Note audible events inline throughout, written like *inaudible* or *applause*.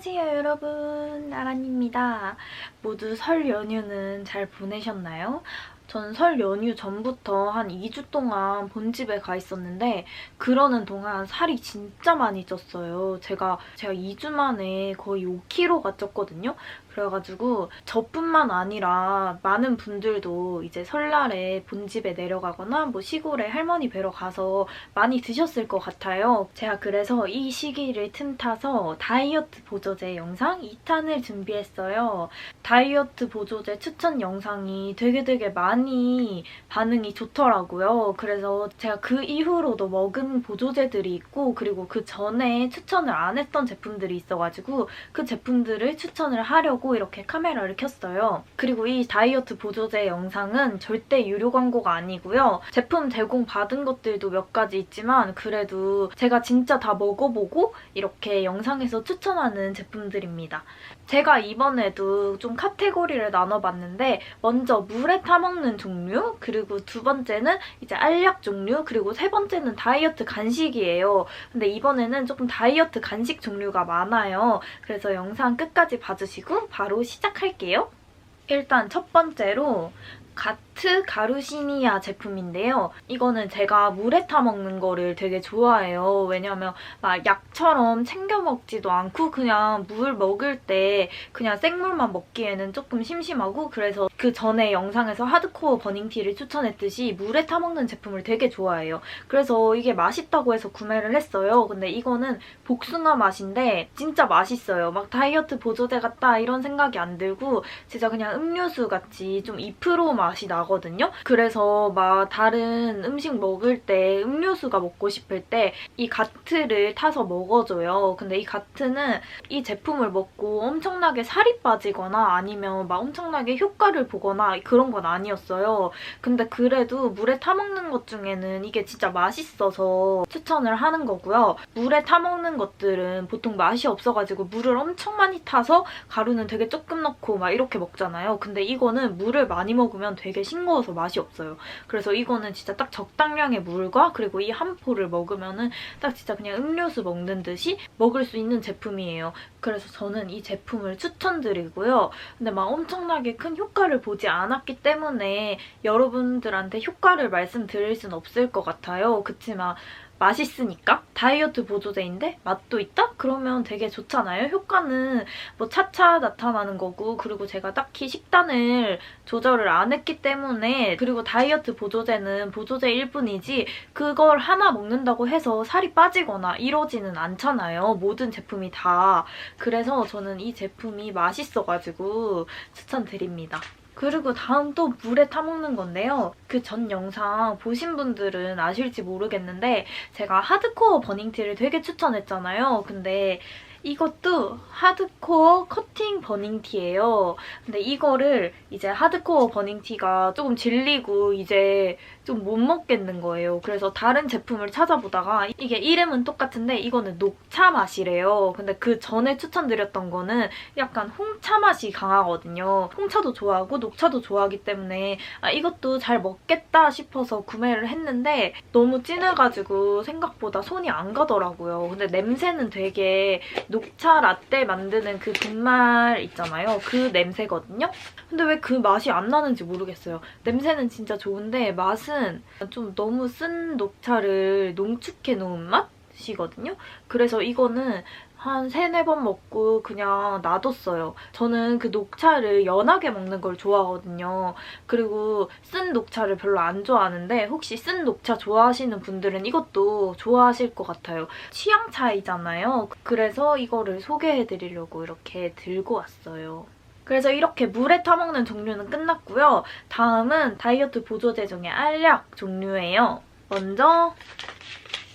안녕하세요 여러분 나란입니다. 모두 설 연휴는 잘 보내셨나요? 전 설 연휴 전부터 한 2주 동안 본집에 가 있었는데 그러는 동안 살이 진짜 많이 쪘어요. 제가 제가 2주 만에 거의 5kg가 쪘거든요. 그래가지고 저뿐만 아니라 많은 분들도 이제 설날에 본집에 내려가거나 뭐 시골에 할머니 뵈러 가서 많이 드셨을 것 같아요. 제가 그래서 이 시기를 틈타서 다이어트 보조제 영상 2탄을 준비했어요. 다이어트 보조제 추천 영상이 되게 되게 많이 반응이 좋더라고요. 그래서 제가 그 이후로도 먹은 보조제들이 있고 그리고 그 전에 추천을 안 했던 제품들이 있어가지고 그 제품들을 추천을 하려고 이렇게 카메라를 켰어요. 그리고 이 다이어트 보조제 영상은 절대 유료 광고가 아니고요. 제품 제공 받은 것들도 몇 가지 있지만 그래도 제가 진짜 다 먹어보고 이렇게 영상에서 추천하는 제품들입니다. 제가 이번에도 좀 카테고리를 나눠봤는데 먼저 물에 타먹는 종류 그리고 두 번째는 이제 알약 종류 그리고 세 번째는 다이어트 간식이에요. 근데 이번에는 조금 다이어트 간식 종류가 많아요. 그래서 영상 끝까지 봐주시고 바로 시작할게요. 일단 첫 번째로 가트 가루시니아 제품인데요. 이거는 제가 물에 타 먹는 거를 되게 좋아해요. 왜냐면 막 약처럼 챙겨 먹지도 않고 그냥 물 먹을 때 그냥 생물만 먹기에는 조금 심심하고 그래서 그 전에 영상에서 하드코어 버닝티를 추천했듯이 물에 타 먹는 제품을 되게 좋아해요. 그래서 이게 맛있다고 해서 구매를 했어요. 근데 이거는 복숭아 맛인데 진짜 맛있어요. 막 다이어트 보조제 같다 이런 생각이 안 들고 진짜 그냥 음료수 같이 좀 2% 맛이 나 거든요. 그래서 막 다른 음식 먹을 때 음료수가 먹고 싶을 때 이 가트를 타서 먹어줘요. 근데 이 가트는 이 제품을 먹고 엄청나게 살이 빠지거나 아니면 막 엄청나게 효과를 보거나 그런 건 아니었어요. 근데 그래도 물에 타먹는 것 중에는 이게 진짜 맛있어서 추천을 하는 거고요. 물에 타먹는 것들은 보통 맛이 없어가지고 물을 엄청 많이 타서 가루는 되게 조금 넣고 막 이렇게 먹잖아요. 근데 이거는 물을 많이 먹으면 되게 싱거워서 맛이 없어요. 그래서 이거는 진짜 딱 적당량의 물과 그리고 이 한 포를 먹으면은 딱 진짜 그냥 음료수 먹는 듯이 먹을 수 있는 제품이에요. 그래서 저는 이 제품을 추천드리고요. 근데 막 엄청나게 큰 효과를 보지 않았기 때문에 여러분들한테 효과를 말씀드릴 순 없을 것 같아요. 그치만 맛있으니까 다이어트 보조제인데 맛도 있다? 그러면 되게 좋잖아요. 효과는 뭐 차차 나타나는 거고 그리고 제가 딱히 식단을 조절을 안 했기 때문에 그리고 다이어트 보조제는 보조제일 뿐이지 그걸 하나 먹는다고 해서 살이 빠지거나 이러지는 않잖아요. 모든 제품이 다. 그래서 저는 이 제품이 맛있어가지고 추천드립니다. 그리고 다음 또 물에 타먹는 건데요. 그 전 영상 보신 분들은 아실지 모르겠는데 제가 하드코어 버닝티를 되게 추천했잖아요. 근데 이것도 하드코어 커팅 버닝티예요. 근데 이거를 이제 하드코어 버닝티가 조금 질리고 이제 좀 못 먹겠는 거예요. 그래서 다른 제품을 찾아보다가 이게 이름은 똑같은데 이거는 녹차 맛이래요. 근데 그 전에 추천드렸던 거는 약간 홍차 맛이 강하거든요. 홍차도 좋아하고 녹차도 좋아하기 때문에 아, 이것도 잘 먹겠다 싶어서 구매를 했는데 너무 진해가지고 생각보다 손이 안 가더라고요. 근데 냄새는 되게 녹차 라떼 만드는 그 분말 있잖아요. 그 냄새거든요. 근데 왜 그 맛이 안 나는지 모르겠어요. 냄새는 진짜 좋은데 맛은 좀 너무 쓴 녹차를 농축해 놓은 맛이거든요. 그래서 이거는 한 세네 번 먹고 그냥 놔뒀어요. 저는 그 녹차를 연하게 먹는 걸 좋아하거든요. 그리고 쓴 녹차를 별로 안 좋아하는데 혹시 쓴 녹차 좋아하시는 분들은 이것도 좋아하실 것 같아요. 취향 차이잖아요. 그래서 이거를 소개해드리려고 이렇게 들고 왔어요. 그래서 이렇게 물에 타먹는 종류는 끝났고요. 다음은 다이어트 보조제 중에 알약 종류예요. 먼저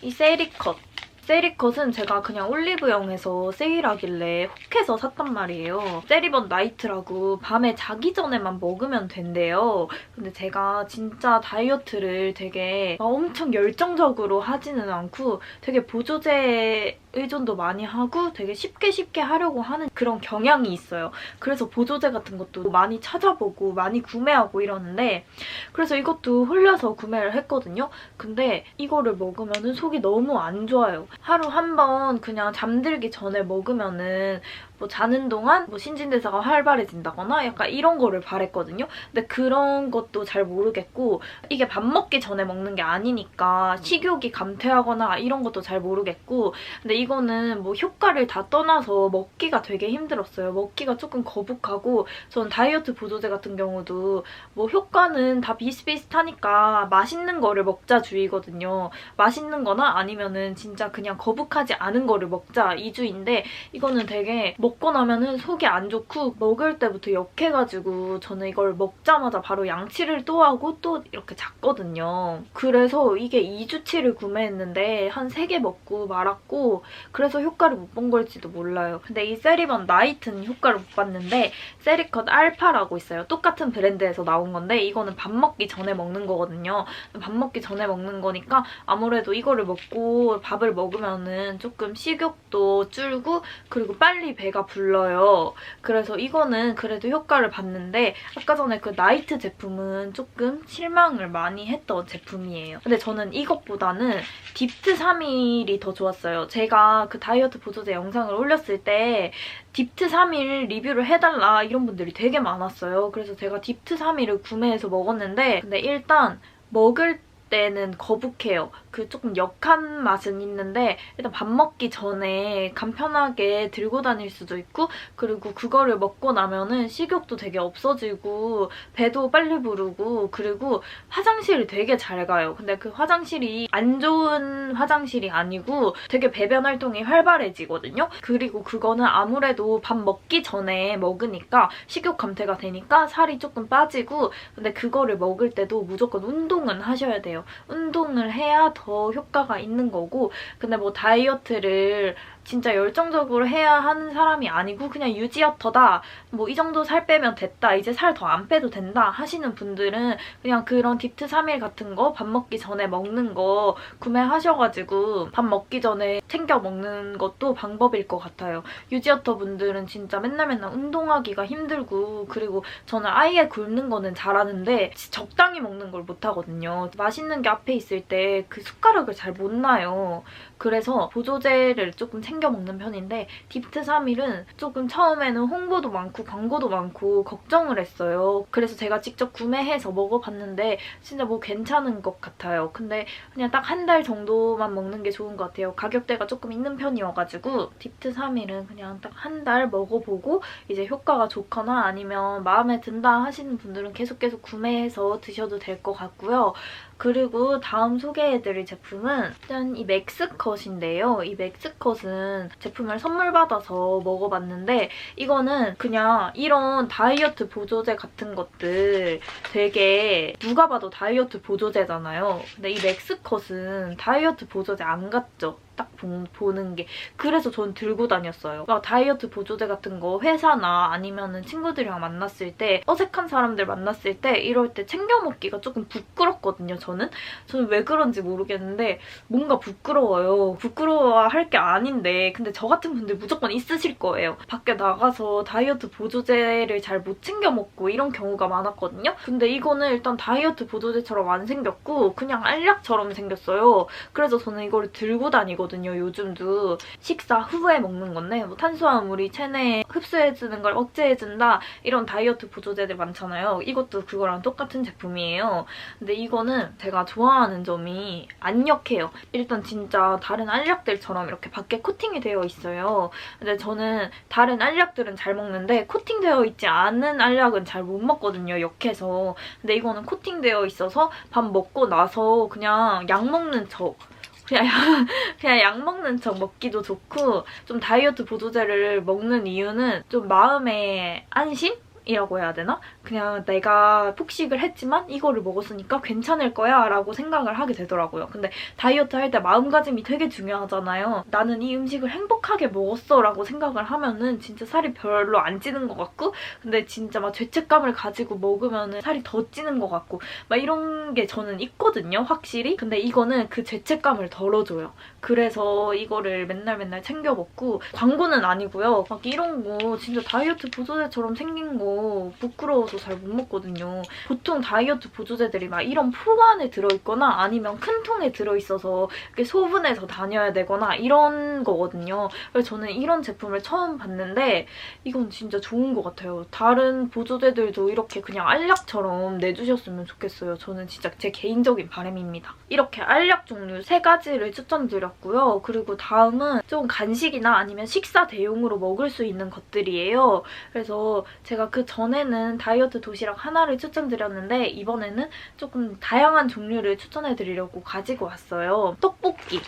이 세리컷. 세리컷은 제가 그냥 올리브영에서 세일하길래 혹해서 샀단 말이에요. 세리번 나이트라고 밤에 자기 전에만 먹으면 된대요. 근데 제가 진짜 다이어트를 되게 엄청 열정적으로 하지는 않고 되게 보조제 의존도 많이 하고 되게 쉽게 쉽게 하려고 하는 그런 경향이 있어요. 그래서 보조제 같은 것도 많이 찾아보고 많이 구매하고 이러는데 그래서 이것도 홀려서 구매를 했거든요. 근데 이거를 먹으면 속이 너무 안 좋아요. 하루 한 번 그냥 잠들기 전에 먹으면은 뭐 자는 동안 뭐 신진대사가 활발해진다거나 약간 이런 거를 바랬거든요. 근데 그런 것도 잘 모르겠고 이게 밥 먹기 전에 먹는 게 아니니까 식욕이 감퇴하거나 이런 것도 잘 모르겠고 근데 이거는 뭐 효과를 다 떠나서 먹기가 되게 힘들었어요. 먹기가 조금 거북하고 전 다이어트 보조제 같은 경우도 뭐 효과는 다 비슷비슷하니까 맛있는 거를 먹자 주의거든요. 맛있는 거나 아니면은 진짜 그냥 거북하지 않은 거를 먹자 이 주인데 이거는 되게 먹고 나면은 속이 안 좋고 먹을 때부터 역해가지고 저는 이걸 먹자마자 바로 양치를 또 하고 또 이렇게 잤거든요. 그래서 이게 2주치를 구매했는데 한 3개 먹고 말았고 그래서 효과를 못 본 걸지도 몰라요. 근데 이 세리번 나이트는 효과를 못 봤는데 세리컷 알파라고 있어요. 똑같은 브랜드에서 나온 건데 이거는 밥 먹기 전에 먹는 거거든요. 밥 먹기 전에 먹는 거니까 아무래도 이거를 먹고 밥을 먹으면은 조금 식욕도 줄고 그리고 빨리 배가 불러요. 그래서 이거는 그래도 효과를 봤는데 아까 전에 그 나이트 제품은 조금 실망을 많이 했던 제품이에요. 근데 저는 이것보다는 딥트 3일이 더 좋았어요. 제가 그 다이어트 보조제 영상을 올렸을 때 딥트 3일 리뷰를 해달라 이런 분들이 되게 많았어요. 그래서 제가 딥트 3일을 구매해서 먹었는데 근데 일단 먹을 때 는 거북해요. 그 조금 역한 맛은 있는데 일단 밥 먹기 전에 간편하게 들고 다닐 수도 있고 그리고 그거를 먹고 나면은 식욕도 되게 없어지고 배도 빨리 부르고 그리고 화장실이 되게 잘 가요. 근데 그 화장실이 안 좋은 화장실이 아니고 되게 배변 활동이 활발해지거든요. 그리고 그거는 아무래도 밥 먹기 전에 먹으니까 식욕 감퇴가 되니까 살이 조금 빠지고 근데 그거를 먹을 때도 무조건 운동은 하셔야 돼요. 운동을 해야 더 효과가 있는 거고 근데 뭐 다이어트를 진짜 열정적으로 해야 하는 사람이 아니고 그냥 유지어터다 뭐 이 정도 살 빼면 됐다 이제 살 더 안 빼도 된다 하시는 분들은 그냥 그런 딥트 3일 같은 거 밥 먹기 전에 먹는 거 구매하셔가지고 밥 먹기 전에 챙겨 먹는 것도 방법일 것 같아요. 유지어터 분들은 진짜 맨날 맨날 운동하기가 힘들고 그리고 저는 아예 굶는 거는 잘하는데 적당히 먹는 걸 못하거든요. 맛있는 게 앞에 있을 때 그 숟가락을 잘 못 놔요. 그래서 보조제를 조금 챙겨 먹는 편인데 딥트 3일은 조금 처음에는 홍보도 많고 광고도 많고 걱정을 했어요. 그래서 제가 직접 구매해서 먹어봤는데 진짜 뭐 괜찮은 것 같아요. 근데 그냥 딱 한 달 정도만 먹는 게 좋은 것 같아요. 가격대가 조금 있는 편이어가지고 딥트 3일은 그냥 딱 한 달 먹어보고 이제 효과가 좋거나 아니면 마음에 든다 하시는 분들은 계속 계속 구매해서 드셔도 될 것 같고요. 그리고 다음 소개해드릴 제품은 짠! 이 맥스컷인데요. 이 맥스컷은 제품을 선물 받아서 먹어봤는데 이거는 그냥 이런 다이어트 보조제 같은 것들 되게 누가 봐도 다이어트 보조제잖아요. 근데 이 맥스컷은 다이어트 보조제 안 같죠? 딱 보, 는 게 그래서 전 들고 다녔어요. 막 다이어트 보조제 같은 거 회사나 아니면 은 친구들이랑 만났을 때 어색한 사람들 만났을 때 이럴 때 챙겨 먹기가 조금 부끄럽거든요, 저는. 저는 왜 그런지 모르겠는데 뭔가 부끄러워요. 부끄러워할 게 아닌데 근데 저 같은 분들 무조건 있으실 거예요. 밖에 나가서 다이어트 보조제를 잘 못 챙겨 먹고 이런 경우가 많았거든요. 근데 이거는 일단 다이어트 보조제처럼 안 생겼고 그냥 알약처럼 생겼어요. 그래서 저는 이거를 들고 다니고 먹거든요, 요즘도. 식사 후에 먹는 건데 뭐 탄수화물이 체내에 흡수해주는 걸 억제해준다 이런 다이어트 보조제들 많잖아요. 이것도 그거랑 똑같은 제품이에요. 근데 이거는 제가 좋아하는 점이 안 역해요. 일단 진짜 다른 알약들처럼 이렇게 밖에 코팅이 되어 있어요. 근데 저는 다른 알약들은 잘 먹는데 코팅되어 있지 않은 알약은 잘 못 먹거든요, 역해서. 근데 이거는 코팅되어 있어서 밥 먹고 나서 그냥 약 먹는 척 그냥 약, *laughs* 그냥 약 먹는 척 먹기도 좋고 좀 다이어트 보조제를 먹는 이유는 좀 마음의 안심? 보상이라고 해야 되나? 그냥 내가 폭식을 했지만 이거를 먹었으니까 괜찮을 거야 라고 생각을 하게 되더라고요. 근데 다이어트 할 때 마음가짐이 되게 중요하잖아요. 나는 이 음식을 행복하게 먹었어 라고 생각을 하면은 진짜 살이 별로 안 찌는 것 같고 근데 진짜 막 죄책감을 가지고 먹으면은 살이 더 찌는 것 같고 막 이런 게 저는 있거든요 확실히 근데 이거는 그 죄책감을 덜어줘요 그래서 이거를 맨날 맨날 챙겨 먹고 광고는 아니고요 막 이런 거 진짜 다이어트 보조제처럼 생긴 거 부끄러워서 잘 못 먹거든요. 보통 다이어트 보조제들이 막 이런 포 안에 들어있거나 아니면 큰 통에 들어있어서 이렇게 소분해서 다녀야 되거나 이런 거거든요. 그래서 저는 이런 제품을 처음 봤는데 이건 진짜 좋은 것 같아요. 다른 보조제들도 이렇게 그냥 알약처럼 내주셨으면 좋겠어요. 저는 진짜 제 개인적인 바람입니다. 이렇게 알약 종류 세 가지를 추천드렸고요. 그리고 다음은 좀 간식이나 아니면 식사 대용으로 먹을 수 있는 것들이에요. 그래서 제가 그 전에는 다이어트 도시락 하나를 추천드렸는데 이번에는 조금 다양한 종류를 추천해드리려고 가지고 왔어요. 떡볶이.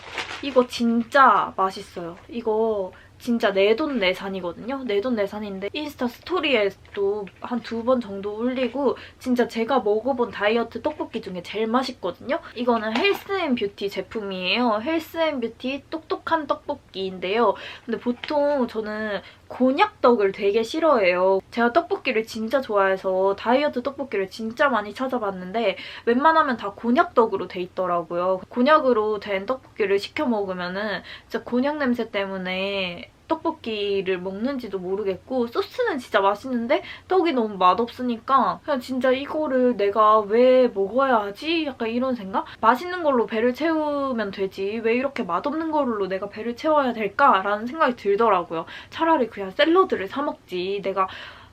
이거 진짜 맛있어요. 이거 진짜 내돈내산이거든요. 내돈내산인데 인스타 스토리에도 한두 번 정도 올리고 진짜 제가 먹어본 다이어트 떡볶이 중에 제일 맛있거든요. 이거는 헬스앤뷰티 제품이에요. 헬스앤뷰티 똑똑한 떡볶이인데요. 근데 보통 저는 곤약떡을 되게 싫어해요. 제가 떡볶이를 진짜 좋아해서 다이어트 떡볶이를 진짜 많이 찾아봤는데 웬만하면 다 곤약떡으로 돼 있더라고요. 곤약으로 된 떡볶이를 시켜 먹으면 은 진짜 곤약 냄새 때문에 떡볶이를 먹는지도 모르겠고 소스는 진짜 맛있는데 떡이 너무 맛없으니까 그냥 진짜 이거를 내가 왜 먹어야 하지? 약간 이런 생각? 맛있는 걸로 배를 채우면 되지 왜 이렇게 맛없는 걸로 내가 배를 채워야 될까라는 생각이 들더라고요. 차라리 그냥 샐러드를 사 먹지 내가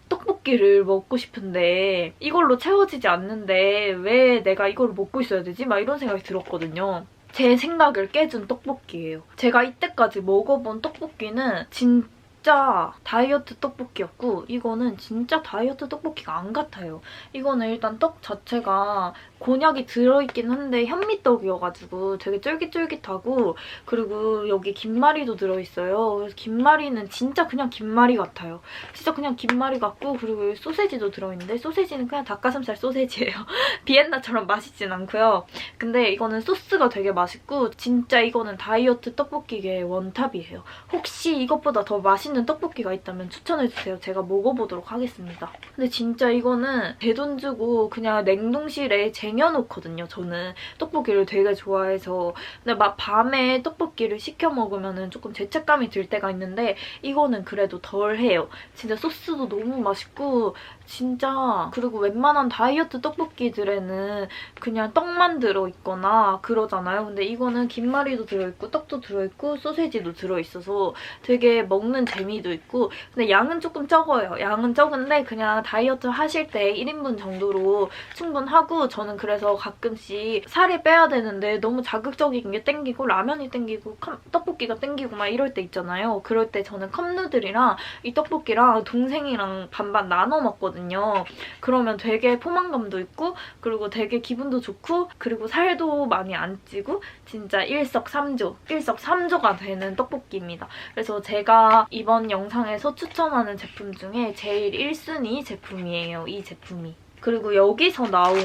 떡볶이를 먹고 싶은데 이걸로 채워지지 않는데 왜 내가 이걸 먹고 있어야 되지? 막 이런 생각이 들었거든요. 제 생각을 깨준 떡볶이에요. 제가 이때까지 먹어본 떡볶이는 진 진짜 다이어트 떡볶이였고 이거는 진짜 다이어트 떡볶이가 안 같아요. 이거는 일단 떡 자체가 곤약이 들어있긴 한데 현미떡이어가지고 되게 쫄깃쫄깃하고 그리고 여기 김말이도 들어있어요. 그래서 김말이는 진짜 그냥 김말이 같아요. 진짜 그냥 김말이 같고 그리고 소세지도 들어있는데 소세지는 그냥 닭가슴살 소세지예요. *laughs* 비엔나처럼 맛있진 않고요. 근데 이거는 소스가 되게 맛있고 진짜 이거는 다이어트 떡볶이의 원탑이에요. 혹시 이것보다 더 맛있는 떡볶이가 있다면 추천해주세요. 제가 먹어보도록 하겠습니다. 근데 진짜 이거는 제 돈 주고 그냥 냉동실에 쟁 쟁여놓거든요. 저는 떡볶이를 되게 좋아해서 근데 막 밤에 떡볶이를 시켜 먹으면 조금 죄책감이 들 때가 있는데 이거는 그래도 덜해요. 진짜 소스도 너무 맛있고 진짜 그리고 웬만한 다이어트 떡볶이들에는 그냥 떡만 들어있거나 그러잖아요. 근데 이거는 김말이도 들어있고 떡도 들어있고 소세지도 들어있어서 되게 먹는 재미 도 있고 근데 양은 조금 적어요. 양은 적은데 그냥 다이어트 하실 때 1인분 정도로 충분하고 저는 그래서 가끔씩 살이 빼야 되는데 너무 자극적인 게 땡기고 라면이 땡기고 떡볶이가 땡기고 막 이럴 때 있잖아요. 그럴 때 저는 컵누들이랑 이 떡볶이랑 동생이랑 반반 나눠 먹거든요. 그러면 되게 포만감도 있고 그리고 되게 기분도 좋고 그리고 살도 많이 안 찌고 진짜 일석삼조, 일석삼조가 되는 떡볶이입니다. 그래서 제가 이번 영상에서 추천하는 제품 중에 제일 1순위 제품이에요. 이 제품이. 그리고 여기서 나온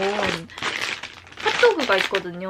핫도그가 있거든요.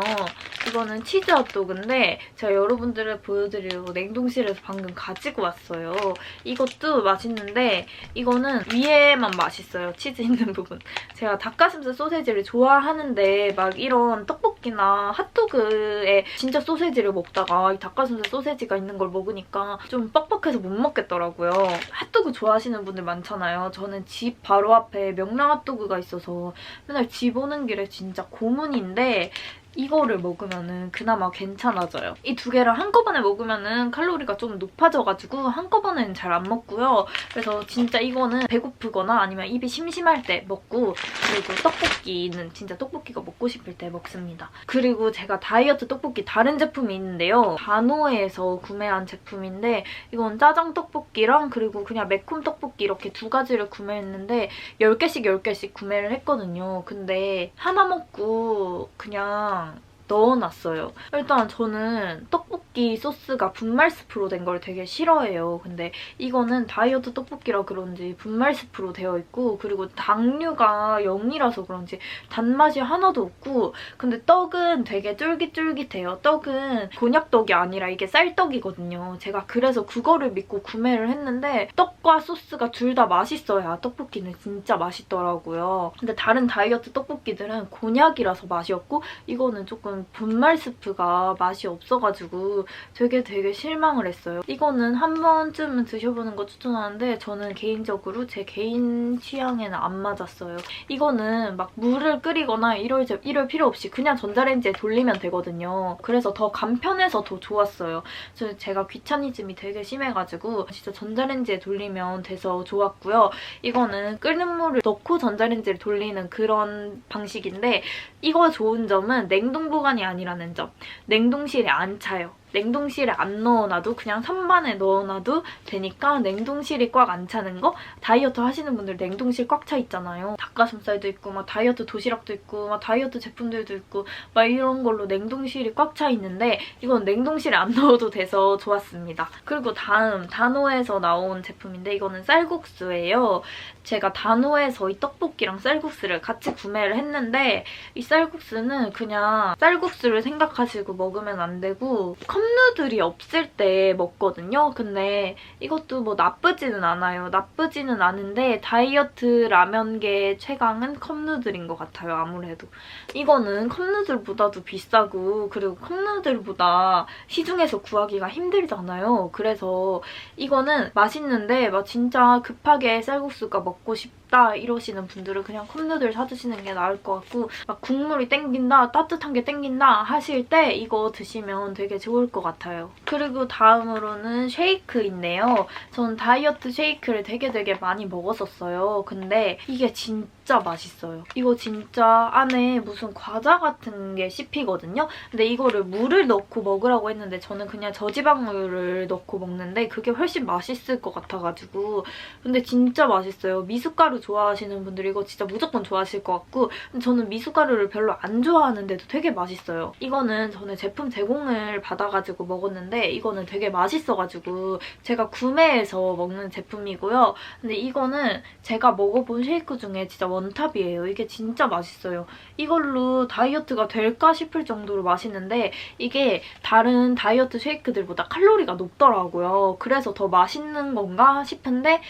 이거는 치즈 핫도그인데 제가 여러분들을 보여드리려고 냉동실에서 방금 가지고 왔어요. 이것도 맛있는데 이거는 위에만 맛있어요. 치즈 있는 부분. 제가 닭가슴살 소세지를 좋아하는데 막 이런 떡볶이나 핫도그에 진짜 소세지를 먹다가 이 닭가슴살 소세지가 있는 걸 먹으니까 좀 뻑뻑해서 못 먹겠더라고요. 핫도그 좋아하시는 분들 많잖아요. 저는 집 바로 앞에 명랑 핫도그가 있어서 맨날 집 오는 길에 진짜 고문인데 건데 이거를 먹으면은 그나마 괜찮아져요. 이 두 개를 한꺼번에 먹으면은 칼로리가 좀 높아져가지고 한꺼번에는 잘 안 먹고요. 그래서 진짜 이거는 배고프거나 아니면 입이 심심할 때 먹고 그리고 떡볶이는 진짜 떡볶이가 먹고 싶을 때 먹습니다. 그리고 제가 다이어트 떡볶이 다른 제품이 있는데요. 단호에서 구매한 제품인데 이건 짜장 떡볶이랑 그리고 그냥 매콤 떡볶이 이렇게 두 가지를 구매했는데 10개씩 10개씩 구매를 했거든요. 근데 하나 먹고 그냥 넣어놨어요. 일단 저는 떡볶이 소스가 분말 스프로 된 걸 되게 싫어해요. 근데 이거는 다이어트 떡볶이라 그런지 분말 스프로 되어 있고 그리고 당류가 0이라서 그런지 단맛이 하나도 없고 근데 떡은 되게 쫄깃쫄깃해요. 떡은 곤약떡이 아니라 이게 쌀떡이거든요. 제가 그래서 그거를 믿고 구매를 했는데 떡과 소스가 둘 다 맛있어야 떡볶이는 진짜 맛있더라고요. 근데 다른 다이어트 떡볶이들은 곤약이라서 맛이 없고 이거는 조금 분말 스프가 맛이 없어가지고 되게 되게 실망을 했어요. 이거는 한 번쯤은 드셔보는 거 추천하는데 저는 개인적으로 제 개인 취향에는 안 맞았어요. 이거는 막 물을 끓이거나 이럴, 이럴 필요 없이 그냥 전자레인지에 돌리면 되거든요. 그래서 더 간편해서 더 좋았어요. 저- 제가 귀차니즘이 되게 심해가지고 진짜 전자레인지에 돌리면 돼서 좋았고요. 이거는 끓는 물을 넣고 전자레인지를 돌리는 그런 방식인데 이거 좋은 점은 냉동 보관 이 아니라는 점. 냉동실에 안 차요. 냉동실에 안 넣어놔도 그냥 선반에 넣어놔도 되니까 냉동실이 꽉 안 차는 거 다이어트 하시는 분들 냉동실 꽉 차 있잖아요. 닭가슴살도 있고 막 다이어트 도시락도 있고 막 다이어트 제품들도 있고 막 이런 걸로 냉동실이 꽉 차 있는데 이건 냉동실에 안 *laughs* 넣어도 돼서 좋았습니다. 그리고 다음 다노에서 나온 제품인데 이거는 쌀국수예요. 제가 다노에서 이 떡볶이랑 쌀국수를 같이 구매를 했는데 이 쌀국수는 그냥 쌀국수를 생각하시고 먹으면 안 되고 컵누들이 없을 때 먹거든요. 근데 이것도 뭐 나쁘지는 않아요. 나쁘지는 않은데 다이어트 라면계 최강은 컵누들인 것 같아요. 아무래도. 이거는 컵누들보다도 비싸고 그리고 컵누들보다 시중에서 구하기가 힘들잖아요. 그래서 이거는 맛있는데 막 진짜 급하게 쌀국수가 먹고 싶다 이러시는 분들은 그냥 컵누들 사드시는 게 나을 것 같고 막 국물이 땡긴다 따뜻한 게 땡긴다 하실 때 이거 드시면 되게 좋을 것 같아요. 그리고 다음으로는 쉐이크인데요. 전 다이어트 쉐이크를 되게 되게 많이 먹었었어요. 근데 이게 진짜 맛있어요. 이거 진짜 안에 무슨 과자 같은 게 씹히거든요. 근데 이거를 물을 넣고 먹으라고 했는데 저는 그냥 저지방물을 넣고 먹는데 그게 훨씬 맛있을 것 같아가지고 근데 진짜 맛있어요. 미숫가루 좋아하시는 분들 이거 진짜 무조건 좋아하실 것 같고 저는 미숫가루를 별로 안 좋아하는데도 되게 맛있어요. 이거는 저는 제품 제공을 받아가지고 먹었는데 이거는 되게 맛있어가지고 제가 구매해서 먹는 제품이고요. 근데 이거는 제가 먹어본 쉐이크 중에 진짜 원탑이에요. 이게 진짜 맛있어요. 이걸로 다이어트가 될까 싶을 정도로 맛있는데 이게 다른 다이어트 쉐이크들보다 칼로리가 높더라고요. 그래서 더 맛있는 건가 싶은데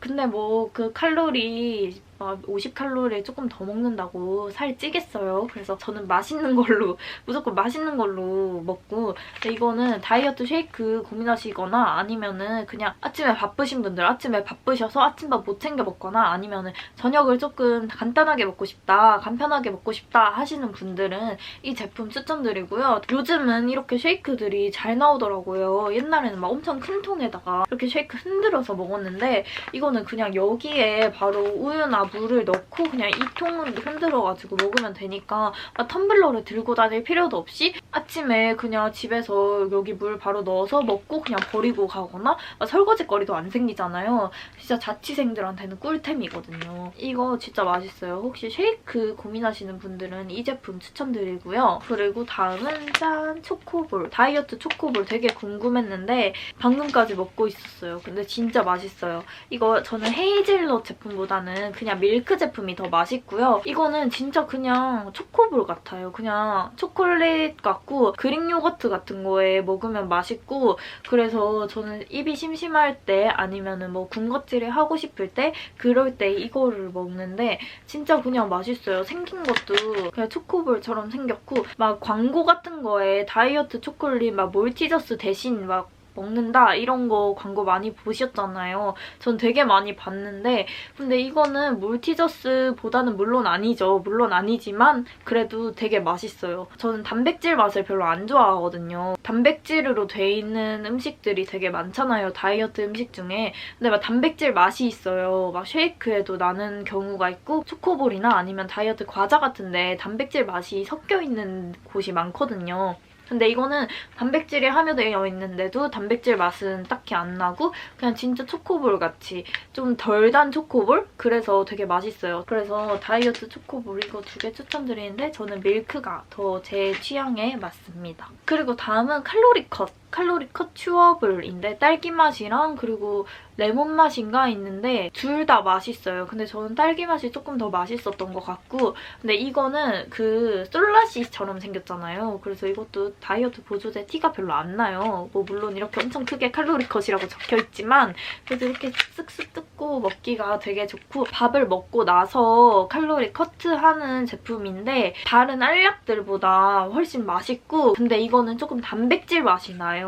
근데 뭐 그 칼로리 막 50칼로리 조금 더 먹는다고 살이 찌겠어요. 그래서 저는 맛있는 걸로 *laughs* 무조건 맛있는 걸로 먹고 이거는 다이어트 쉐이크 고민하시거나 아니면은 그냥 아침에 바쁘신 분들 아침에 바쁘셔서 아침밥 못 챙겨 먹거나 아니면은 저녁을 조금 간단하게 먹고 싶다 간편하게 먹고 싶다 하시는 분들은 이 제품 추천드리고요. 요즘은 이렇게 쉐이크들이 잘 나오더라고요. 옛날에는 막 엄청 큰 통에다가 이렇게 쉐이크 흔들어서 먹었는데 이거는 그냥 여기에 바로 우유나 물을 넣고 그냥 이 통을 흔들어가지고 먹으면 되니까 막 텀블러를 들고 다닐 필요도 없이 아침에 그냥 집에서 여기 물 바로 넣어서 먹고 그냥 버리고 가거나 막 설거지거리도 안 생기잖아요. 진짜 자취생들한테는 꿀템이거든요. 이거 진짜 맛있어요. 혹시 쉐이크 고민하시는 분들은 이 제품 추천드리고요. 그리고 다음은 짠! 초코볼. 다이어트 초코볼 되게 궁금했는데 방금까지 먹고 있었어요. 근데 진짜 맛있어요. 이거 저는 헤이즐넛 제품보다는 그냥 밀크 제품이 더 맛있고요. 이거는 진짜 그냥 초코볼 같아요. 그냥 초콜릿 같고 그릭 요거트 같은 거에 먹으면 맛있고 그래서 저는 입이 심심할 때 아니면은 뭐 군것질을 하고 싶을 때 그럴 때 이거를 먹는데 진짜 그냥 맛있어요. 생긴 것도 그냥 초코볼처럼 생겼고 막 광고 같은 거에 다이어트 초콜릿 막 몰티저스 대신 막 먹는다 이런 거 광고 많이 보셨잖아요. 전 되게 많이 봤는데 근데 이거는 몰티저스보다는 물론 아니죠. 물론 아니지만 그래도 되게 맛있어요. 저는 단백질 맛을 별로 안 좋아하거든요. 단백질으로 돼 있는 음식들이 되게 많잖아요. 다이어트 음식 중에. 근데 막 단백질 맛이 있어요. 막 쉐이크에도 나는 경우가 있고 초코볼이나 아니면 다이어트 과자 같은데 단백질 맛이 섞여 있는 곳이 많거든요. 근데 이거는 단백질이 함유되어 있는데도 단백질 맛은 딱히 안 나고 그냥 진짜 초코볼 같이 좀 덜 단 초코볼? 그래서 되게 맛있어요. 그래서 다이어트 초코볼 이거 두 개 추천드리는데 저는 밀크가 더 제 취향에 맞습니다. 그리고 다음은 칼로리 컷. 칼로리 컷 츄어블인데 딸기 맛이랑 그리고 레몬 맛인가 있는데 둘 다 맛있어요. 근데 저는 딸기 맛이 조금 더 맛있었던 것 같고 근데 이거는 그 솔라시처럼 생겼잖아요. 그래서 이것도 다이어트 보조제 티가 별로 안 나요. 뭐 물론 이렇게 엄청 크게 칼로리 컷이라고 적혀있지만 그래도 이렇게 쓱쓱 뜯고 먹기가 되게 좋고 밥을 먹고 나서 칼로리 커트하는 제품인데 다른 알약들보다 훨씬 맛있고 근데 이거는 조금 단백질 맛이 나요.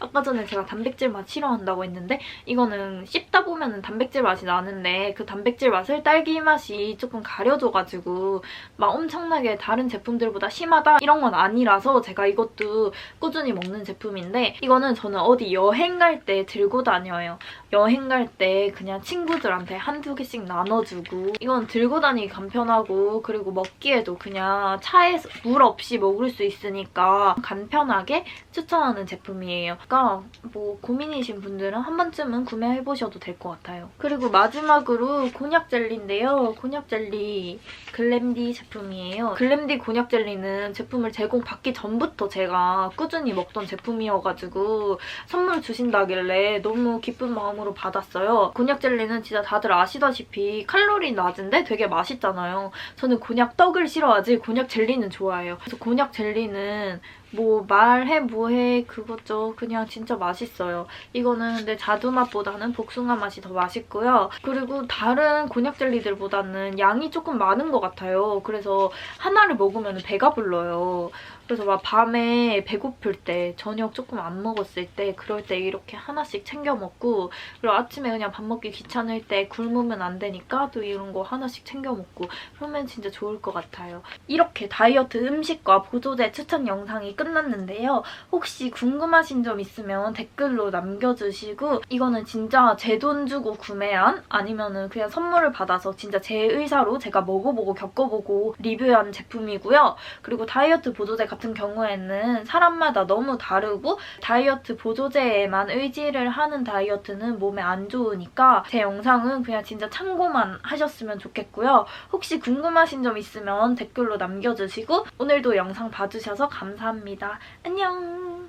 아까 전에 제가 단백질 맛 싫어한다고 했는데 이거는 씹다 보면 단백질 맛이 나는데 그 단백질 맛을 딸기 맛이 조금 가려져가지고 막 엄청나게 다른 제품들보다 심하다 이런 건 아니라서 제가 이것도 꾸준히 먹는 제품인데 이거는 저는 어디 여행 갈 때 들고 다녀요. 여행 갈 때 그냥 친구들한테 한두 개씩 나눠주고 이건 들고 다니기 간편하고 그리고 먹기에도 그냥 차에서 물 없이 먹을 수 있으니까 간편하게 추천하는 제품 이에요. 그러니까 뭐 고민이신 분들은 한 번쯤은 구매해보셔도 될 것 같아요. 그리고 마지막으로 곤약 젤리인데요. 곤약 젤리 글램디 제품이에요. 글램디 곤약 젤리는 제품을 제공받기 전부터 제가 꾸준히 먹던 제품이어가지고 선물 주신다길래 너무 기쁜 마음으로 받았어요. 곤약 젤리는 진짜 다들 아시다시피 칼로리 낮은데 되게 맛있잖아요. 저는 곤약 떡을 싫어하지 곤약 젤리는 좋아해요. 그래서 곤약 젤리는 뭐 말해 뭐해 그거죠. 그냥 진짜 맛있어요. 이거는 근데 자두 맛보다는 복숭아 맛이 더 맛있고요. 그리고 다른 곤약 젤리들보다는 양이 조금 많은 것 같아요. 그래서 하나를 먹으면 배가 불러요. 그래서 막 밤에 배고플 때 저녁 조금 안 먹었을 때 그럴 때 이렇게 하나씩 챙겨 먹고 그리고 아침에 그냥 밥 먹기 귀찮을 때 굶으면 안 되니까 또 이런 거 하나씩 챙겨 먹고 그러면 진짜 좋을 것 같아요. 이렇게 다이어트 음식과 보조제 추천 영상이 끝났는데요. 혹시 궁금하신 점 있으면 댓글로 남겨주시고 이거는 진짜 제 돈 주고 구매한 아니면은 그냥 선물을 받아서 진짜 제 의사로 제가 먹어보고 겪어보고 리뷰한 제품이고요. 그리고 다이어트 보조제 같은 경우에는 사람마다 너무 다르고 다이어트 보조제에만 의지를 하는 다이어트는 몸에 안 좋으니까 제 영상은 그냥 진짜 참고만 하셨으면 좋겠고요. 혹시 궁금하신 점 있으면 댓글로 남겨주시고 오늘도 영상 봐주셔서 감사합니다. 안녕!